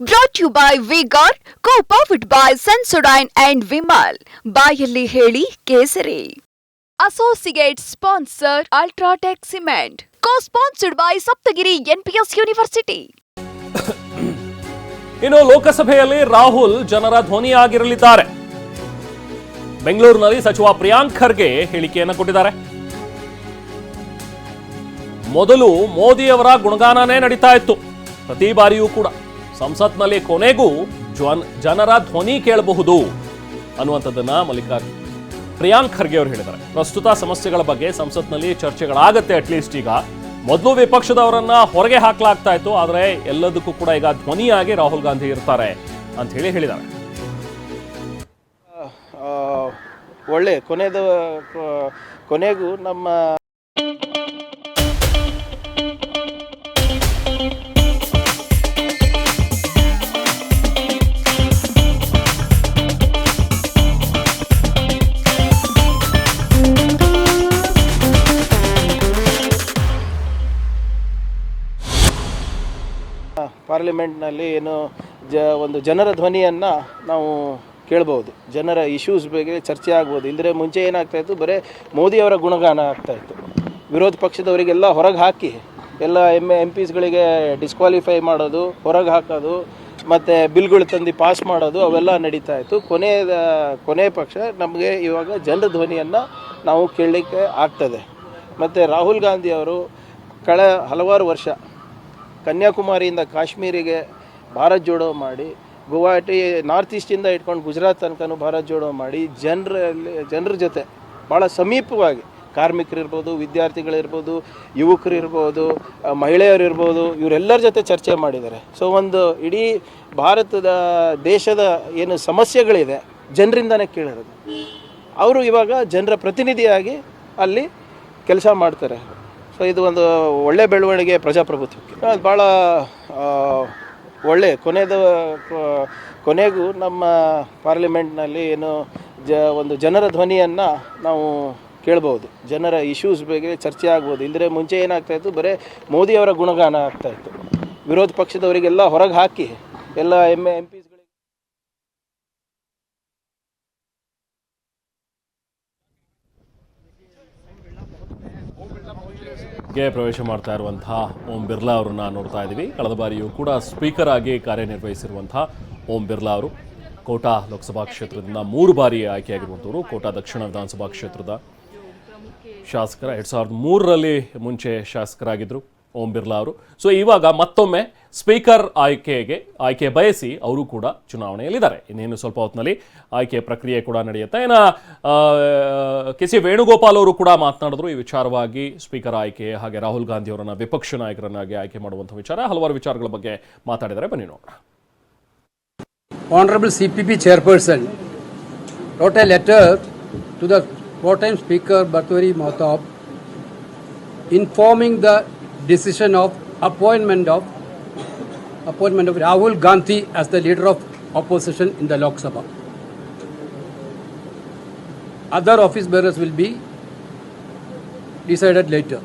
Brought you by vigour co powered by Sensodyne and Vimal ಬಾಯಲ್ಲಿ ಹೇಳಿ ಕೇಸರಿ. Associate sponsor UltraTech cement co sponsored by Saptagiri NPS university ಇನ್ನು ಲೋಕಸಭೆಯಲ್ಲಿ ರಾಹುಲ್ ಜನರ ಧ್ವನಿಯಾಗಿರಲಿದ್ದಾರೆ. ಬೆಂಗಳೂರಿನಲ್ಲಿ ಸಚಿವ ಪ್ರಿಯಾಂಕ್ ಖರ್ಗೆ ಹೇಳಿಕೆಯನ್ನು ಕೊಟ್ಟಿದ್ದಾರೆ. ಮೊದಲು ಮೋದಿಯವರ ಗುಣಗಾನನೇ ನಡೀತಾ ಇತ್ತು. ಪ್ರತಿ ಬಾರಿಯೂ ಕೂಡ. ಸಂಸತ್ನಲ್ಲಿ ಕೊನೆಗೂ ಜ್ವನ್ ಜನರ ಧ್ವನಿ ಕೇಳಬಹುದು ಅನ್ನುವಂಥದ್ದನ್ನ ಮಲ್ಲಿಕಾ ಪ್ರಿಯಾಂಕ್ ಖರ್ಗೆ ಅವರು ಹೇಳಿದ್ದಾರೆ. ಪ್ರಸ್ತುತ ಸಮಸ್ಯೆಗಳ ಬಗ್ಗೆ ಸಂಸತ್ನಲ್ಲಿ ಚರ್ಚೆಗಳಾಗತ್ತೆ ಅಟ್ಲೀಸ್ಟ್ ಈಗ. ಮೊದಲು ವಿಪಕ್ಷದವರನ್ನ ಹೊರಗೆ ಹಾಕಲಾಗ್ತಾ ಇತ್ತು, ಆದರೆ ಎಲ್ಲದಕ್ಕೂ ಕೂಡ ಈಗ ಧ್ವನಿಯಾಗಿ ರಾಹುಲ್ ಗಾಂಧಿ ಇರ್ತಾರೆ ಅಂತ ಹೇಳಿ ಹೇಳಿದ್ದಾರೆ. ಒಳ್ಳೆ ಕೊನೆದು ಕೊನೆಗೂ ನಮ್ಮ ಪಾರ್ಲಿಮೆಂಟ್ನಲ್ಲಿ ಏನು ಜ ಒಂದು ಜನರ ಧ್ವನಿಯನ್ನು ನಾವು ಕೇಳ್ಬೋದು. ಜನರ ಇಶ್ಯೂಸ್ ಬಗ್ಗೆ ಚರ್ಚೆ ಆಗ್ಬೋದು. ಇಲ್ಲದ್ರೆ ಮುಂಚೆ ಏನಾಗ್ತಾ ಇತ್ತು? ಬರೀ ಮೋದಿಯವರ ಗುಣಗಾನ ಆಗ್ತಾ ಇತ್ತು. ವಿರೋಧ ಪಕ್ಷದವರಿಗೆಲ್ಲ ಹೊರಗೆ ಹಾಕಿ, ಎಲ್ಲ ಎಂ ಎಂ ಪಿಸ್ಗಳಿಗೆ ಡಿಸ್ಕ್ವಾಲಿಫೈ ಮಾಡೋದು, ಹೊರಗೆ ಹಾಕೋದು, ಮತ್ತು ಬಿಲ್ಗಳು ತಂದು ಪಾಸ್ ಮಾಡೋದು, ಅವೆಲ್ಲ ನಡೀತಾ ಇತ್ತು. ಕೊನೆಯ ಕೊನೆ ಪಕ್ಷ ನಮಗೆ ಇವಾಗ ಜನರ ಧ್ವನಿಯನ್ನು ನಾವು ಕೇಳಲಿಕ್ಕೆ ಆಗ್ತದೆ. ಮತ್ತು ರಾಹುಲ್ ಗಾಂಧಿ ಅವರು ಕಳೆ ಹಲವಾರು ವರ್ಷ ಕನ್ಯಾಕುಮಾರಿಯಿಂದ ಕಾಶ್ಮೀರಿಗೆ ಭಾರತ್ ಜೋಡೋ ಮಾಡಿ, ಗುವಾಹಟಿ ನಾರ್ತ್ ಈಸ್ಟಿಂದ ಇಟ್ಕೊಂಡು ಗುಜರಾತ್ ತನಕನೂ ಭಾರತ್ ಜೋಡೋ ಮಾಡಿ, ಜನರಲ್ಲಿ, ಜನರ ಜೊತೆ ಭಾಳ ಸಮೀಪವಾಗಿ ಕಾರ್ಮಿಕರಿರ್ಬೋದು, ವಿದ್ಯಾರ್ಥಿಗಳಿರ್ಬೋದು, ಯುವಕರಿರ್ಬೋದು ಮಹಿಳೆಯರಿರ್ಬೋದು, ಇವರೆಲ್ಲರ ಜೊತೆ ಚರ್ಚೆ ಮಾಡಿದ್ದಾರೆ. ಸೊ ಒಂದು ಇಡೀ ಭಾರತದ, ದೇಶದ ಏನು ಸಮಸ್ಯೆಗಳಿದೆ, ಜನರಿಂದನೇ ಕೇಳಿರೋದು. ಅವರು ಇವಾಗ ಜನರ ಪ್ರತಿನಿಧಿಯಾಗಿ ಅಲ್ಲಿ ಕೆಲಸ ಮಾಡ್ತಾರೆ. ಸೊ ಇದು ಒಂದು ಒಳ್ಳೆ ಬೆಳವಣಿಗೆ ಪ್ರಜಾಪ್ರಭುತ್ವಕ್ಕೆ. ಅದು ಭಾಳ ಒಳ್ಳೆ. ಕೊನೆದು ಕೊನೆಗೂ ನಮ್ಮ ಪಾರ್ಲಿಮೆಂಟ್ನಲ್ಲಿ ಏನು ಜ, ಒಂದು ಜನರ ಧ್ವನಿಯನ್ನು ನಾವು ಕೇಳ್ಬೋದು. ಜನರ ಇಶ್ಯೂಸ್ ಬಗ್ಗೆ ಚರ್ಚೆ ಆಗ್ಬೋದು. ಇಲ್ಲದ್ರೆ ಮುಂಚೆ ಏನಾಗ್ತಾ ಇತ್ತು? ಬರೀ ಮೋದಿಯವರ ಗುಣಗಾನ ಆಗ್ತಾ ಇತ್ತು. ವಿರೋಧ ಪಕ್ಷದವರಿಗೆಲ್ಲ ಹೊರಗೆ ಹಾಕಿ, ಎಲ್ಲ ಎಂ ಎಂ ಪಿಸ್ಗಳಿಗೆ ಗೆ ಪ್ರವೇಶ ಮಾಡ್ತಾ ಇರುವಂತಹ ಓಂ ಬಿರ್ಲಾ ಅವರನ್ನ ನೋಡ್ತಾ ಇದ್ದೀವಿ. ಕಳೆದ ಬಾರಿಯೂ ಕೂಡ ಸ್ಪೀಕರ್ ಆಗಿ ಕಾರ್ಯನಿರ್ವಹಿಸಿರುವಂತಹ ಓಂ ಬಿರ್ಲಾ ಅವರು ಕೋಟಾ ಲೋಕಸಭಾ ಕ್ಷೇತ್ರದಿಂದ ಮೂರು ಬಾರಿ ಆಯ್ಕೆಯಾಗಿರುವಂಥವರು, ಕೋಟಾ ದಕ್ಷಿಣ ವಿಧಾನಸಭಾ ಕ್ಷೇತ್ರದ ಶಾಸಕರ. ಎರಡು ಸಾವಿರದ ಮೂರರಲ್ಲಿ ಮುಂಚೆ ಶಾಸಕರಾಗಿದ್ದರು. ಓಂ ಬಿರ್ಲಾ ಅವರು. ಸೊ ಇವಾಗ ಮತ್ತೊಮ್ಮೆ ಸ್ಪೀಕರ್ ಆಯ್ಕೆಗೆ, ಆಯ್ಕೆ ಬಯಸಿ ಅವರು ಕೂಡ ಚುನಾವಣೆಯಲ್ಲಿದ್ದಾರೆ. ಇನ್ನೇನು ಸ್ವಲ್ಪ ಹೊತ್ತಿನಲ್ಲಿ ಆಯ್ಕೆ ಪ್ರಕ್ರಿಯೆ ಕೂಡ ನಡೆಯುತ್ತೆ? ಇನ್ನು ಕೆ ಸಿ ವೇಣುಗೋಪಾಲ್ ಅವರು ಕೂಡ ಮಾತನಾಡಿದ್ರು. ಈ ವಿಚಾರವಾಗಿ ಸ್ಪೀಕರ್ ಆಯ್ಕೆ ಹಾಗೆ ರಾಹುಲ್ ಗಾಂಧಿ ಅವರನ್ನು ವಿಪಕ್ಷ ನಾಯಕರನ್ನಾಗಿ ಆಯ್ಕೆ ಮಾಡುವಂಥ ವಿಚಾರ. ಹಲವಾರು ವಿಚಾರಗಳ ಬಗ್ಗೆ ಮಾತಾಡಿದ್ದಾರೆ. ಬನ್ನಿ ನೋಡೋಣ. Honorable CPP Chairperson, wrote a letter to the time speaker Bhartwari Mahtab informing the decision of appointment of appointment of Rahul Gandhi as the leader of opposition in the Lok Sabha. Other office bearers will be decided later.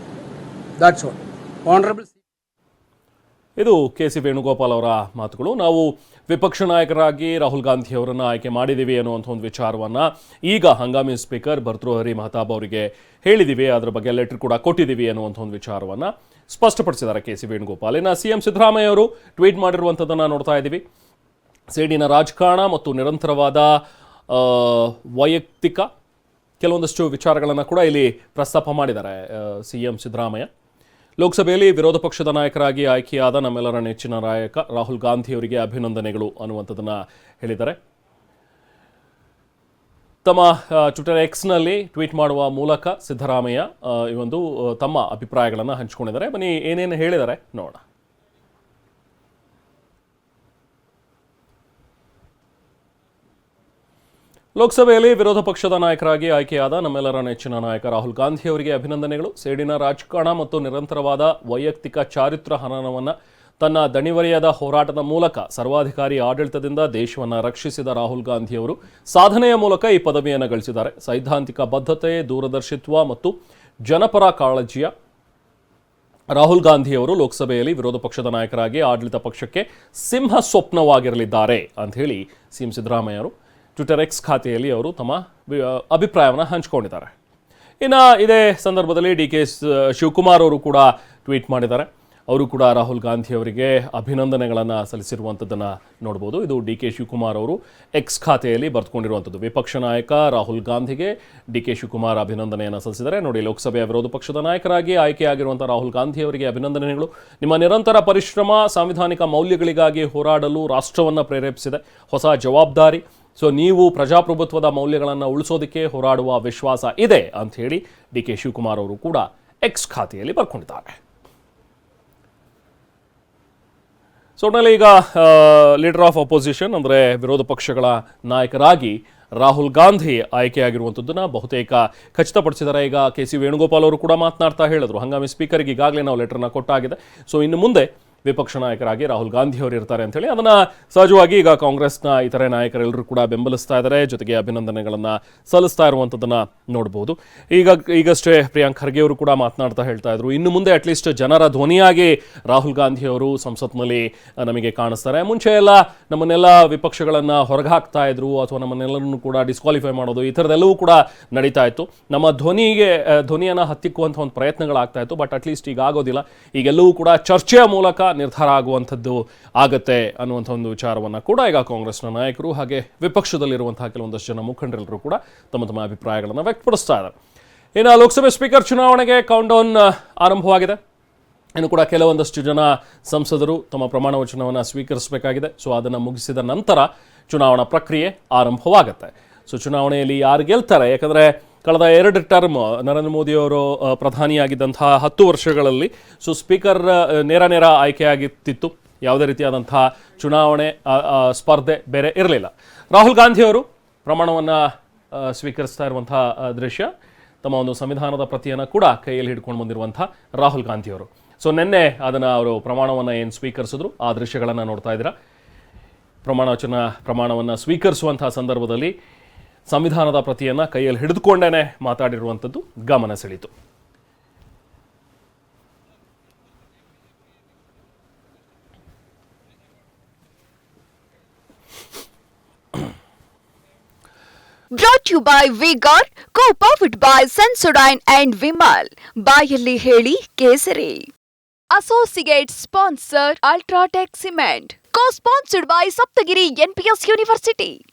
That's all. Honorable. ಇದು K C Venugopal ಅವರ ಮಾತುಗಳು. ನಾವು ವಿಪಕ್ಷ ನಾಯಕರಾಗಿ ರಾಹುಲ್ ಗಾಂಧಿ ಅವರನ್ನು ಆಯ್ಕೆ ಮಾಡಿದ್ದೀವಿ ಅನ್ನುವಂಥ ಒಂದು ವಿಚಾರವನ್ನು ಈಗ ಹಂಗಾಮಿ ಸ್ಪೀಕರ್ ಭರ್ತೃಹರಿ ಮಹತಾಬ್ ಅವರಿಗೆ ಹೇಳಿದ್ದೀವಿ. ಅದರ ಬಗ್ಗೆ ಲೆಟರ್ ಕೂಡ ಕೊಟ್ಟಿದ್ದೀವಿ ಅನ್ನುವಂಥ ಒಂದು ವಿಚಾರವನ್ನು ಸ್ಪಷ್ಟಪಡಿಸಿದ್ದಾರೆ ಕೆ ಸಿ ವೇಣುಗೋಪಾಲ್. ಇನ್ನು ಸಿ ಎಂ ಸಿದ್ದರಾಮಯ್ಯ ಅವರು ಟ್ವೀಟ್ ಮಾಡಿರುವಂಥದ್ದನ್ನು ನೋಡ್ತಾ ಇದ್ದೀವಿ. ಸೇಡಿನ ರಾಜಕಾರಣ ಮತ್ತು ನಿರಂತರವಾದ ವೈಯಕ್ತಿಕ ಕೆಲವೊಂದಷ್ಟು ವಿಚಾರಗಳನ್ನು ಕೂಡ ಇಲ್ಲಿ ಪ್ರಸ್ತಾಪ ಮಾಡಿದ್ದಾರೆ ಸಿ ಎಂ ಸಿದ್ದರಾಮಯ್ಯ. ಲೋಕಸಭೆಯಲ್ಲಿ ವಿರೋಧ ಪಕ್ಷದ ನಾಯಕರಾಗಿ ಆಯ್ಕೆಯಾದ ನಮ್ಮೆಲ್ಲರ ನೆಚ್ಚಿನ ನಾಯಕ ರಾಹುಲ್ ಗಾಂಧಿ ಅವರಿಗೆ ಅಭಿನಂದನೆಗಳು ಅನ್ನುವಂಥದ್ದನ್ನು ಹೇಳಿದ್ದಾರೆ. ತಮ್ಮ ಟ್ವಿಟರ್ ಎಕ್ಸ್ನಲ್ಲಿ ಟ್ವೀಟ್ ಮಾಡುವ ಮೂಲಕ ಸಿದ್ದರಾಮಯ್ಯ ಈ ಒಂದು ತಮ್ಮ ಅಭಿಪ್ರಾಯಗಳನ್ನು ಹಂಚಿಕೊಂಡಿದ್ದಾರೆ. ಬನ್ನಿ, ಏನೇನು ಹೇಳಿದ್ದಾರೆ ನೋಡೋಣ. ಲೋಕಸಭೆಯಲ್ಲಿ ವಿರೋಧ ಪಕ್ಷದ ನಾಯಕರಾಗಿ ಆಯ್ಕೆಯಾದ ನಮ್ಮೆಲ್ಲರ ನೆಚ್ಚಿನ ನಾಯಕ ರಾಹುಲ್ ಗಾಂಧಿ ಅವರಿಗೆ ಅಭಿನಂದನೆಗಳು. ಸೇಡಿನ ರಾಜಕಾರಣ ಮತ್ತು ನಿರಂತರವಾದ ವೈಯಕ್ತಿಕ ಚಾರಿತ್ರ ಹನನವನ್ನು ತನ್ನ ದಣಿವರಿಯದ ಹೋರಾಟದ ಮೂಲಕ ಸರ್ವಾಧಿಕಾರಿ ಆಡಳಿತದಿಂದ ದೇಶವನ್ನು ರಕ್ಷಿಸಿದ ರಾಹುಲ್ ಗಾಂಧಿ ಅವರು ಸಾಧನೆಯ ಮೂಲಕ ಈ ಪದವಿಯನ್ನು ಗಳಿಸಿದ್ದಾರೆ. ಸೈದ್ಧಾಂತಿಕ ಬದ್ಧತೆ, ದೂರದರ್ಶಿತ್ವ ಮತ್ತು ಜನಪರ ಕಾಳಜಿಯ ರಾಹುಲ್ ಗಾಂಧಿಯವರು ಲೋಕಸಭೆಯಲ್ಲಿ ವಿರೋಧ ಪಕ್ಷದ ನಾಯಕರಾಗಿ ಆಡಳಿತ ಪಕ್ಷಕ್ಕೆ ಸಿಂಹ ಸ್ವಪ್ನವಾಗಿರಲಿದ್ದಾರೆ ಅಂತ ಹೇಳಿ ಸಿ ಎಂ ಸಿದ್ದರಾಮಯ್ಯ ಅವರು ಟ್ವಿಟರ್ ಎಕ್ಸ್ ಖಾತೆಯಲ್ಲಿ ಅವರು ತಮ್ಮ ಅಭಿಪ್ರಾಯವನ್ನು ಹಂಚಿಕೊಂಡಿದ್ದಾರೆ. ಇನ್ನು ಇದೇ ಸಂದರ್ಭದಲ್ಲಿ ಡಿ ಕೆ ಶಿವಕುಮಾರ್ ಅವರು ಕೂಡ ಟ್ವೀಟ್ ಮಾಡಿದ್ದಾರೆ. ಅವರು ಕೂಡ ರಾಹುಲ್ ಗಾಂಧಿ ಅವರಿಗೆ ಅಭಿನಂದನೆಗಳನ್ನು ಸಲ್ಲಿಸಿರುವಂಥದ್ದನ್ನು ನೋಡ್ಬೋದು. ಇದು ಡಿ ಕೆ ಶಿವಕುಮಾರ್ ಅವರು ಎಕ್ಸ್ ಖಾತೆಯಲ್ಲಿ ಬರೆದುಕೊಂಡಿರುವಂಥದ್ದು ವಿಪಕ್ಷ ನಾಯಕ ರಾಹುಲ್ ಗಾಂಧಿಗೆ ಡಿ ಕೆ ಶಿವಕುಮಾರ್ ಅಭಿನಂದನೆಯನ್ನು ಸಲ್ಲಿಸಿದ್ದಾರೆ. ನೋಡಿ, ಲೋಕಸಭೆಯ ವಿರೋಧ ಪಕ್ಷದ ನಾಯಕರಾಗಿ ಆಯ್ಕೆಯಾಗಿರುವಂಥ ರಾಹುಲ್ ಗಾಂಧಿ ಅವರಿಗೆ ಅಭಿನಂದನೆಗಳು. ನಿಮ್ಮ ನಿರಂತರ ಪರಿಶ್ರಮ ಸಾಂವಿಧಾನಿಕ ಮೌಲ್ಯಗಳಿಗಾಗಿ ಹೋರಾಡಲು ರಾಷ್ಟ್ರವನ್ನು ಪ್ರೇರೇಪಿಸಿದೆ. ಹೊಸ ಜವಾಬ್ದಾರಿ. ಸೊ ನೀವು ಪ್ರಜಾಪ್ರಭುತ್ವದ ಮೌಲ್ಯಗಳನ್ನು ಉಳಿಸೋದಕ್ಕೆ ಹೋರಾಡುವ ವಿಶ್ವಾಸ ಇದೆ ಅಂತ ಹೇಳಿ ಡಿ ಕೆ ಶಿವಕುಮಾರ್ ಅವರು ಕೂಡ ಎಕ್ಸ್ ಖಾತೆಯಲ್ಲಿ ಬರ್ಕೊಂಡಿದ್ದಾರೆ. ಸೊ ಈಗ ಲೀಡರ್ ಆಫ್ ಅಪೋಸಿಷನ್ ಅಂದರೆ ವಿರೋಧ ಪಕ್ಷಗಳ ನಾಯಕರಾಗಿ ರಾಹುಲ್ ಗಾಂಧಿ ಆಯ್ಕೆಯಾಗಿರುವಂಥದ್ದನ್ನು ಬಹುತೇಕ ಖಚಿತಪಡಿಸಿದ್ದಾರೆ. ಈಗ ಕೆ ಸಿ ವೇಣುಗೋಪಾಲ್ ಅವರು ಕೂಡ ಮಾತನಾಡ್ತಾ ಹೇಳಿದ್ರು. ಹಂಗಾಮಿ ಸ್ಪೀಕರ್ಗೆ ಈಗಾಗಲೇ ನಾವು ಲೆಟರ್ನ ಕೊಟ್ಟಾಗಿದೆ. ಸೊ ಇನ್ನು ಮುಂದೆ ವಿಪಕ್ಷ ನಾಯಕರಾಗಿ ರಾಹುಲ್ ಗಾಂಧಿ ಅವರು ಇರ್ತಾರೆ ಅಂತೇಳಿ ಅದನ್ನು ಸಹಜವಾಗಿ ಈಗ ಕಾಂಗ್ರೆಸ್ನ ಇತರೆ ನಾಯಕರೆಲ್ಲರೂ ಕೂಡ ಬೆಂಬಲಿಸ್ತಾ ಇದ್ದಾರೆ. ಜೊತೆಗೆ ಅಭಿನಂದನೆಗಳನ್ನು ಸಲ್ಲಿಸ್ತಾ ಇರುವಂಥದ್ದನ್ನು ನೋಡ್ಬೋದು. ಈಗ, ಈಗಷ್ಟೇ ಪ್ರಿಯಾಂಕ್ ಖರ್ಗೆ ಅವರು ಕೂಡ ಮಾತನಾಡ್ತಾ ಹೇಳ್ತಾ ಇದ್ರು. ಇನ್ನು ಮುಂದೆ ಅಟ್ಲೀಸ್ಟ್ ಜನರ ಧ್ವನಿಯಾಗಿ ರಾಹುಲ್ ಗಾಂಧಿ ಅವರು ಸಂಸತ್ನಲ್ಲಿ ನಮಗೆ ಕಾಣಿಸ್ತಾರೆ. ಮುಂಚೆ ಎಲ್ಲ ನಮ್ಮನ್ನೆಲ್ಲ ವಿಪಕ್ಷಗಳನ್ನು ಹೊರಗೆ ಹಾಕ್ತಾ ಇದ್ರು ಅಥವಾ ನಮ್ಮನ್ನೆಲ್ಲರನ್ನು ಕೂಡ ಡಿಸ್ಕ್ವಾಲಿಫೈ ಮಾಡೋದು ಈ ಥರದೆಲ್ಲವೂ ಕೂಡ ನಡೀತಾ ಇತ್ತು. ನಮ್ಮ ಧ್ವನಿಗೆ, ಧ್ವನಿಯನ್ನು ಹತ್ತಿಕ್ಕುವಂಥ ಒಂದು ಪ್ರಯತ್ನಗಳಾಗ್ತಾ ಇತ್ತು ಬಟ್ ಅಟ್ಲೀಸ್ಟ್ ಈಗ ಆಗೋದಿಲ್ಲ. ಈಗೆಲ್ಲವೂ ಕೂಡ ಚರ್ಚೆಯ ಮೂಲಕ ನಿರ್ಧಾರ ಆಗುವಂಥದ್ದು ಆಗತ್ತೆ ಅನ್ನುವಂಥ ಒಂದು ವಿಚಾರವನ್ನು ಕೂಡ ಈಗ ಕಾಂಗ್ರೆಸ್ನ ನಾಯಕರು ಹಾಗೆ ವಿಪಕ್ಷದಲ್ಲಿರುವಂತಹ ಕೆಲವೊಂದಷ್ಟು ಜನ ಮುಖಂಡರೆಲ್ಲರೂ ಕೂಡ ತಮ್ಮ ತಮ್ಮ ಅಭಿಪ್ರಾಯಗಳನ್ನು ವ್ಯಕ್ತಪಡಿಸ್ತಾ ಇದ್ದಾರೆ. ಇನ್ನು ಲೋಕಸಭೆ ಸ್ಪೀಕರ್ ಚುನಾವಣೆಗೆ ಕೌಂಟೌನ್ ಆರಂಭವಾಗಿದೆ. ಇನ್ನು ಕೂಡ ಕೆಲವೊಂದಷ್ಟು ಜನ ಸಂಸದರು ತಮ್ಮ ಪ್ರಮಾಣ ವಚನವನ್ನು ಸ್ವೀಕರಿಸಬೇಕಾಗಿದೆ. ಸೊ, ಅದನ್ನು ಮುಗಿಸಿದ ನಂತರ ಚುನಾವಣಾ ಪ್ರಕ್ರಿಯೆ ಆರಂಭವಾಗುತ್ತೆ. ಸೊ, ಚುನಾವಣೆಯಲ್ಲಿ ಯಾರು ಗೆಲ್ತಾರೆ? ಯಾಕಂದರೆ ಕಳೆದ ಎರಡು ಟರ್ಮ್ ನರೇಂದ್ರ ಮೋದಿಯವರು ಪ್ರಧಾನಿಯಾಗಿದ್ದಂತಹ ಹತ್ತು ವರ್ಷಗಳಲ್ಲಿ ಸೊ ಸ್ಪೀಕರ್ ನೇರ ನೇರ ಆಯ್ಕೆಯಾಗಿತ್ತಿತ್ತು. ಯಾವುದೇ ರೀತಿಯಾದಂತಹ ಚುನಾವಣೆ ಸ್ಪರ್ಧೆ ಬೇರೆ ಇರಲಿಲ್ಲ. ರಾಹುಲ್ ಗಾಂಧಿಯವರು ಪ್ರಮಾಣವನ್ನು ಸ್ವೀಕರಿಸ್ತಾ ಇರುವಂತಹ ದೃಶ್ಯ, ತಮ್ಮ ಒಂದು ಸಂವಿಧಾನದ ಪ್ರತಿಯನ್ನು ಕೂಡ ಕೈಯಲ್ಲಿ ಹಿಡ್ಕೊಂಡು ಬಂದಿರುವಂಥ ರಾಹುಲ್ ಗಾಂಧಿಯವರು ಸೊ ನಿನ್ನೆ ಅದನ್ನು ಅವರು ಪ್ರಮಾಣವನ್ನು ಏನು ಸ್ವೀಕರಿಸಿದ್ರು, ಆ ದೃಶ್ಯಗಳನ್ನು ನೋಡ್ತಾ ಇದ್ದೀರಾ. ಪ್ರಮಾಣವಚನ, ಪ್ರಮಾಣವನ್ನು ಸ್ವೀಕರಿಸುವಂಥ ಸಂದರ್ಭದಲ್ಲಿ ಸಂವಿಧಾನದ ಪ್ರತಿಯನ್ನು ಕೈಯಲ್ಲಿ ಹಿಡಿದುಕೊಂಡೇ ಮಾತಾಡಿರುವಂಥದ್ದು ಗಮನ ಸೆಳೀತು brought you by vigour co powered by Sensodyne and Vimal ಬಾಯಲ್ಲಿ ಹೇಳಿ ಕೇಸರಿ. Associate sponsor UltraTech cement co sponsored by Saptagiri NPS university